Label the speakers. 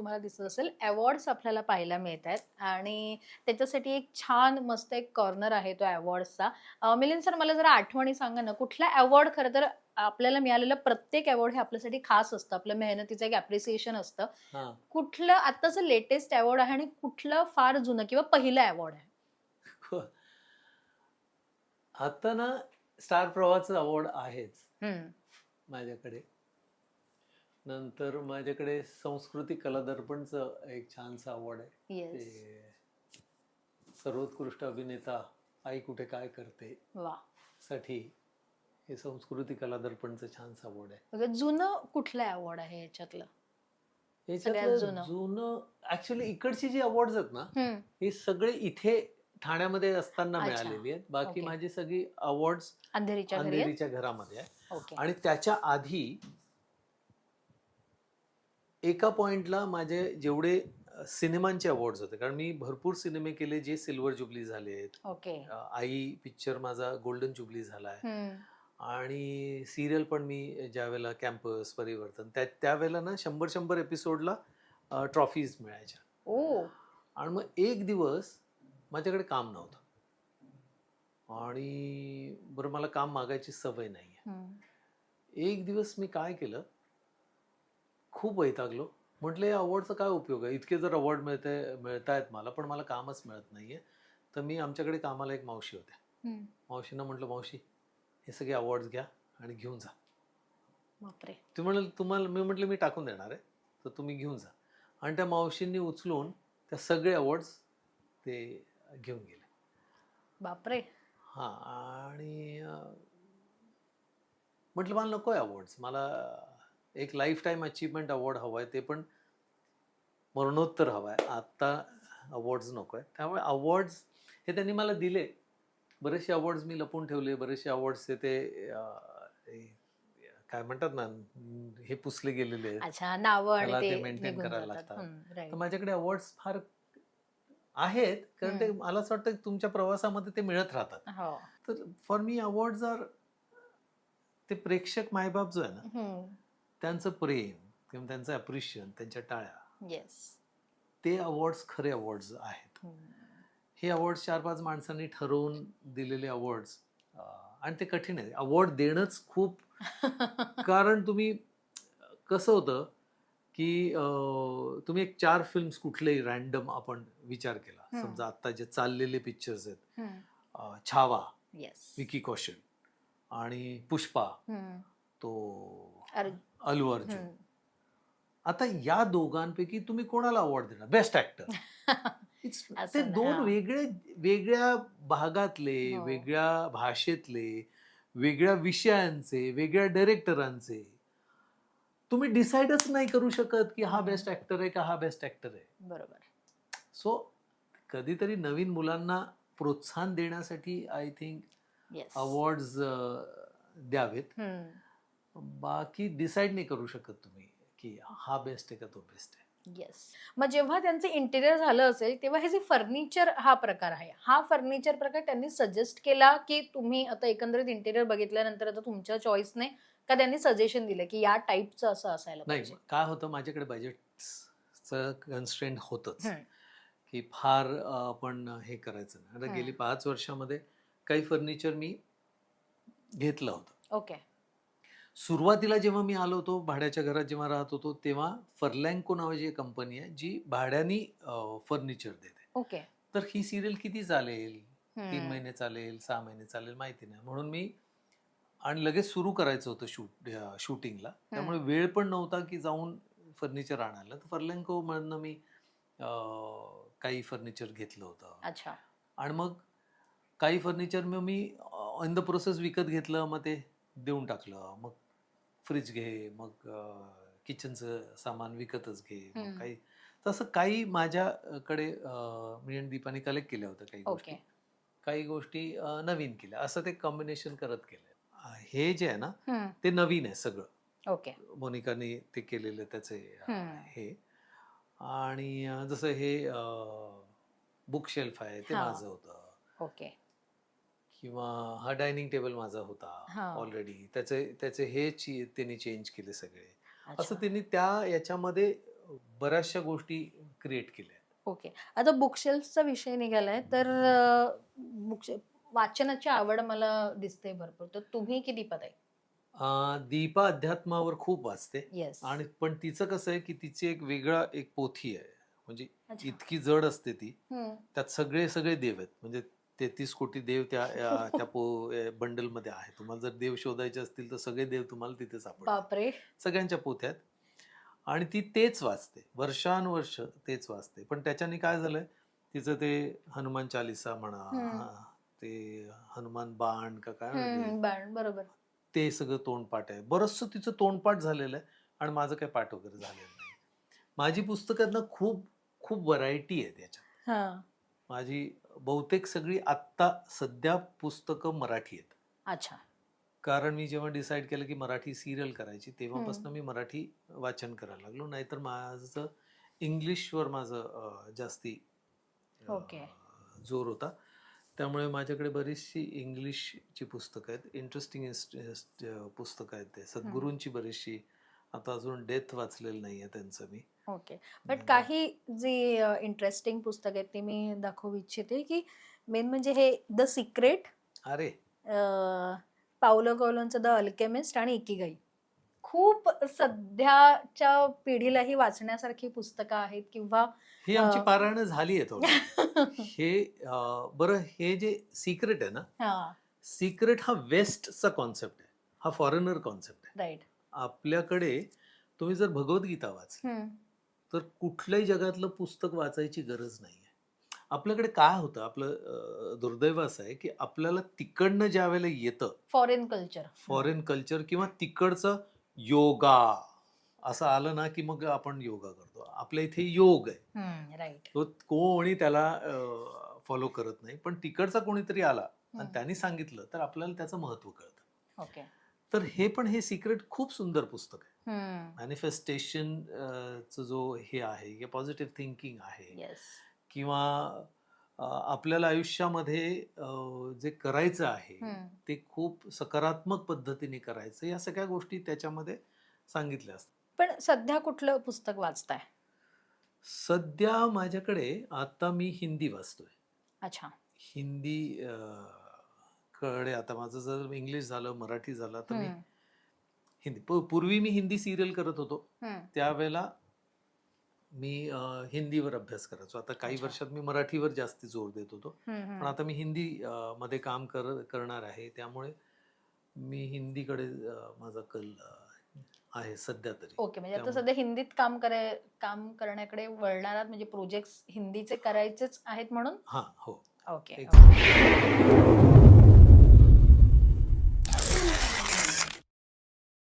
Speaker 1: तुम्हाला दिसत असेल अवॉर्ड्स आपल्याला पाहायला मिळत आहेत आणि त्याच्यासाठी एक छान मस्त एक कॉर्नर आहे तो अवॉर्ड्सचा मिलिंद सर मला जरा आठवणी सांगा ना कुठला अवॉर्ड खरं तर आपल्याला मिळालेलं प्रत्येक अवॉर्ड हे आपल्यासाठी खास असतं. आपल्या मेहनतीचं एक अप्रिसिएशन असतं.
Speaker 2: हा.
Speaker 1: कुठलं आत्ताचं लेटेस्ट अवॉर्ड आहे आणि कुठलं फार जुनं किंवा पहिलं अवॉर्ड आहे?
Speaker 2: आता ना स्टार प्रवाहाचं अवॉर्ड आहेच. माझ्याकडे. नंतर माझ्याकडे संस्कृती कला दर्पणचं एक छानसं अवॉर्ड आहे ते सर्वोत्कृष्ट अभिनेता आई कुठे काय करते
Speaker 1: वा
Speaker 2: साठी हे संस्कृती कला दर्पणचं छानसं अवॉर्ड आहे
Speaker 1: जुनं कुठलं अवॉर्ड आहे याच्यातलं जुनं.
Speaker 2: जुनं ऍक्च्युली इकडची जी अवॉर्ड्स आहेत ना
Speaker 1: हम्म.
Speaker 2: हे सगळे इथे ठाण्यामध्ये असताना
Speaker 1: अच्छा.
Speaker 2: मिळालेली आहेत बाकी. माझी सगळी अवॉर्ड्स
Speaker 1: अंधेरीच्या घरी आहेत?
Speaker 2: अंधेरीच्या घरामध्ये आहे
Speaker 1: ओके
Speaker 2: आणि त्याच्या आधी एका पॉइंटला माझे जेवढे सिनेमांचे अवॉर्ड्स होते कारण मी भरपूर सिनेमे केले जे सिल्वर जुबली झाले आहेत
Speaker 1: ओके
Speaker 2: आई पिक्चर माझा गोल्डन जुबली झाला आहे. आणि सिरियल पण मी ज्यावेळेला कॅम्पस परिवर्तन त्या त्यावेळेला ना शंभर शंभर एपिसोडला ट्रॉफीज मिळायच्या.
Speaker 1: ओ.
Speaker 2: आणि मग एक दिवस माझ्याकडे काम नव्हतं. आणि बरं मला काम मागायची सवय नाही आहे. एक दिवस मी काय केलं खूप वैतागलो. म्हटलं या अवॉर्डचा काय उपयोग आहे? इतके जर अवॉर्ड मिळते मिळत आहेत मला पण मला कामच मिळत नाही आहे तर मी आमच्याकडे कामाला एक मावशी होत्या. मावशींना म्हटलं मावशी हे सगळे अवॉर्ड्स घ्या आणि घेऊन जा.
Speaker 1: बापरे.
Speaker 2: ती म्हणाल तुम्हाला मी म्हटलं मी टाकून देणार आहे तर तुम्ही घेऊन जा. आणि त्या मावशींनी उचलून त्या सगळे अवॉर्ड्स ते घेऊन गेले.
Speaker 1: बापरे.
Speaker 2: हां आणि म्हटलं मला नको आहे अवॉर्ड्स. मला एक लाईफ टाईम अचीवमेंट अवॉर्ड हवं आहे ते पण मरणोत्तर हवं आहे आत्ता अवॉर्ड्स नको आहे त्यामुळे अवॉर्ड्स हे त्यांनी मला दिले. बरेचसे अवॉर्ड्स मी लपून ठेवले. बरेचसे अवॉर्ड्स ते काय म्हणतात ना हे पुसले गेलेले त्याला ते
Speaker 1: निघून
Speaker 2: करायला लागतात. तर. माझ्याकडे अवॉर्ड्स फार आहेत. कारण ते. मला असं वाटतं तुमच्या प्रवासामध्ये ते मिळत राहतात.
Speaker 1: हो.
Speaker 2: तर फॉर मी अवॉर्ड्स आर ते प्रेक्षक मायबाप जो आहे ना त्यांचं प्रेम किंवा त्यांचं अप्रिशिएशन त्यांच्या टाळ्या
Speaker 1: येस
Speaker 2: ते अवॉर्ड्स खरे अवॉर्ड्स आहेत. हे अवॉर्ड्स चार पाच माणसांनी ठरवून दिलेले अवॉर्ड्स आणि ते कठीण आहे. अवॉर्ड देणंच खूप कारण तुम्ही कसं होतं की तुम्ही एक चार फिल्म्स कुठलेही रॅन्डम आपण विचार केला. समजा आता जे चाललेले पिक्चर्स आहेत. छावा विकी कौशल आणि पुष्पा तो अलू अर्जुन. आता या दोघांपैकी तुम्ही कोणाला अवॉर्ड देणार? बेस्ट ऍक्टर ते दोन. वेगळे वेगळ्या भागातले
Speaker 1: हो.
Speaker 2: वेगळ्या भाषेतले वेगळ्या विषयांचे वेगळ्या डायरेक्टरांचे तुम्ही डिसाईडच नाही करू शकत की हा. बेस्ट ऍक्टर आहे का हा बेस्ट ऍक्टर आहे.
Speaker 1: बरोबर.
Speaker 2: सो कधीतरी नवीन मुलांना प्रोत्साहन देण्यासाठी आय थिंक
Speaker 1: येस
Speaker 2: अवॉर्ड्स द्यावेत. बाकी डिसाईड नाही करू शकत तुम्ही की हा बेस्ट आहे का तो बेस्ट आहे.
Speaker 1: येस मग जेव्हा त्यांचं इंटेरियर झालं असेल तेव्हा हे जे फर्निचर हा प्रकार आहे. हा फर्निचर प्रकार त्यांनी सजेस्ट केला की तुम्ही आता एकंदरीत इंटेरियर बघितल्यानंतर आता तुमच्या चॉईसने का त्यांनी सजेशन दिलं की या टाईपचं असं असायला
Speaker 2: नाही
Speaker 1: पाहिजे?
Speaker 2: काय होतं माझ्याकडे बजेटचं कन्स्ट्रेंट होतच.
Speaker 1: हम्म.
Speaker 2: की फार अं, आपण हे करायचं नाही. आता
Speaker 1: हम्म.
Speaker 2: गेली पाच वर्षामध्ये काही फर्निचर मी घेतलं होतं.
Speaker 1: ओके
Speaker 2: सुरुवातीला जेव्हा मी आलो होतो भाड्याच्या घरात जेव्हा राहत होतो तेव्हा फर्लँको नावाची एक कंपनी आहे जी भाड्यानी फर्निचर देते.
Speaker 1: ओके.
Speaker 2: तर ही सिरियल किती चालेल? तीन महिने चालेल सहा महिने चालेल माहिती नाही. म्हणून मी आणि लगेच सुरू करायचं होतं शूट शूटिंगला. त्यामुळे वेळ पण नव्हता की जाऊन फर्निचर आणायला. तर फर्लँको मधनं मी काही फर्निचर घेतलं होतं. आणि मग काही फर्निचर मग मी इन द प्रोसेस विकत घेतलं मग ते देऊन टाकलं. मग फ्रीज घे मग किचनचं सामान विकतच घे. मग काही तसं काही माझ्याकडे मी आणि दीपाने कलेक्ट केल्या होत्या काही गोष्टी. काही गोष्टी नवीन केल्या. असं ते कॉम्बिनेशन करत केलं हे जे आहे ना. ते नवीन आहे सगळं.
Speaker 1: ओके.
Speaker 2: मोनिकाने ते केलेलं त्याचे. हे. आणि जसं हे बुक शेल्फ आहे ते. माझं होतं.
Speaker 1: ओके.
Speaker 2: किंवा हा डायनिंग टेबल माझा होता
Speaker 1: हा.
Speaker 2: ऑलरेडी त्याचे त्याचे हे ची- त्यांनी चेंज केले सगळे. असं त्यांनी त्या याच्यामध्ये बऱ्याचशा गोष्टी क्रिएट केल्या.
Speaker 1: ओके. आता बुकशेल्फचा विषय निघालाय तर बुकशे वाचनाची आवड मला दिसते भरपूर. तर तुम्ही किती पद आहे
Speaker 2: अं, दीपा अध्यात्मावर खूप वाचते.
Speaker 1: येस
Speaker 2: आणि पण तिचं कसं आहे की तिची एक वेगळा एक पोथी आहे. म्हणजे इतकी जड असते ती. त्यात सगळे सगळे देव आहेत. म्हणजे तेहतीस कोटी देव त्या या- त्या पो बंडलमध्ये आहे. तुम्हाला जर देव शोधायचे असतील तर सगळे देव तुम्हाला तिथे सापडतात
Speaker 1: बापरे.
Speaker 2: सगळ्यांच्या पोथ्यात आणि ती तेच वाचते. वर्षानुवर्ष तेच वाचते. पण त्याच्याने काय झालंय? तिचं ते हनुमान चालिसा म्हणा
Speaker 1: हम्म.
Speaker 2: हा, ते हनुमान बाण का काय म्हणते,
Speaker 1: हम्म, बाण, बरोबर.
Speaker 2: ते सगळं तोंडपाठ आहे. बरंचसं तिचं तोंडपाठ झालेलं आहे आणि माझं काही पाठ वगैरे झालेलं नाही. माझी पुस्तकात ना खूप खूप व्हरायटी आहे त्याच्यात
Speaker 1: हा.
Speaker 2: माझी बहुतेक सगळी आत्ता सध्या पुस्तकं मराठी आहेत.
Speaker 1: अच्छा.
Speaker 2: कारण मी जेव्हा डिसाईड केलं की मराठी सिरियल करायची तेव्हापासून मी मराठी वाचन करायला लागलो. नाहीतर माझं इंग्लिशवर माझं जास्ती
Speaker 1: ओके.
Speaker 2: जोर होता. त्यामुळे माझ्याकडे बरीचशी इंग्लिशची पुस्तकं आहेत. इंटरेस्टिंग पुस्तकं आहेत ते. सद्गुरूंची बरीचशी आता अजून डेथ वाचलेलं नाही आहे त्यांचं मी.
Speaker 1: ओके. बट काही जी इंटरेस्टिंग पुस्तक आहेत ती मी दाखवू इच्छिते की मेन म्हणजे हे द सिक्रेट
Speaker 2: अरे!
Speaker 1: पावलो कोलोंचं द अल्केमिस्ट आणि इकिगाई. खूप सध्याच्या पिढीलाही वाचण्यासारखी पुस्तकं आहेत किंवा
Speaker 2: ही आमची पारायणं झाली आहे थोडी. हे बरं हे जे सिक्रेट आहे ना
Speaker 1: हा.
Speaker 2: सिक्रेट हा वेस्टचा कॉन्सेप्ट आहे. हा फॉरेनर कॉन्सेप्ट आहे.
Speaker 1: राईट
Speaker 2: आपल्याकडे तुम्ही जर भगवद्गीता वाचली तर कुठल्याही जगातलं पुस्तक वाचायची गरज नाही आहे आपल्याकडे काय होतं आपलं दुर्दैव असं आहे की आपल्याला तिकडनं ज्या वेळेला येतं
Speaker 1: फॉरेन कल्चर
Speaker 2: फॉरेन कल्चर किंवा तिकडचं योगा असं आलं ना की मग आपण योगा करतो. आपल्या इथे योग आहे.
Speaker 1: राईट
Speaker 2: तो कोणी त्याला फॉलो करत नाही. पण तिकडचा कोणीतरी आला आणि त्यांनी सांगितलं तर आपल्याला त्याचं महत्त्व कळतं.
Speaker 1: ओके
Speaker 2: तर हे पण हे सिक्रेट खूप सुंदर पुस्तक आहे. मॅनिफेस्टेशन जो हे आहे किंवा पॉझिटिव्ह थिंकिंग आहे. किंवा आपल्याला आयुष्यामध्ये जे करायचं आहे ते खूप सकारात्मक पद्धतीने करायचं या सगळ्या गोष्टी त्याच्यामध्ये सांगितल्या असतात.
Speaker 1: पण सध्या कुठलं पुस्तक वाचताय?
Speaker 2: सध्या माझ्याकडे आता मी हिंदी वाचतोय.
Speaker 1: अच्छा.
Speaker 2: हिंदी अ, कडे आता माझं जर इंग्लिश झालं मराठी झालं तर मी
Speaker 1: हम्म,
Speaker 2: हिंदी पू- पूर्वी मी हिंदी सिरियल करत होतो.
Speaker 1: हम्म.
Speaker 2: त्यावेळेला मी अ, हिंदीवर अभ्यास करायचो. आता काही
Speaker 1: अच्छा.
Speaker 2: वर्षात मी मराठीवर जास्ती जोर देत होतो.
Speaker 1: हम्म,
Speaker 2: पण
Speaker 1: हम्म.
Speaker 2: आता मी हिंदी अ, मध्ये काम कर करणार आहे. त्यामुळे मी हिंदीकडे अ, माझा कल अ, आहे सध्या तरी.
Speaker 1: ओके म्हणजे आता
Speaker 2: त्यामुळे-
Speaker 1: सध्या हिंदीत काम कराय काम करण्याकडे वळणार आहात म्हणजे प्रोजेक्ट हिंदीचे करायचेच आहेत म्हणून?
Speaker 2: हा हो.
Speaker 1: ओके.
Speaker 2: Exactly.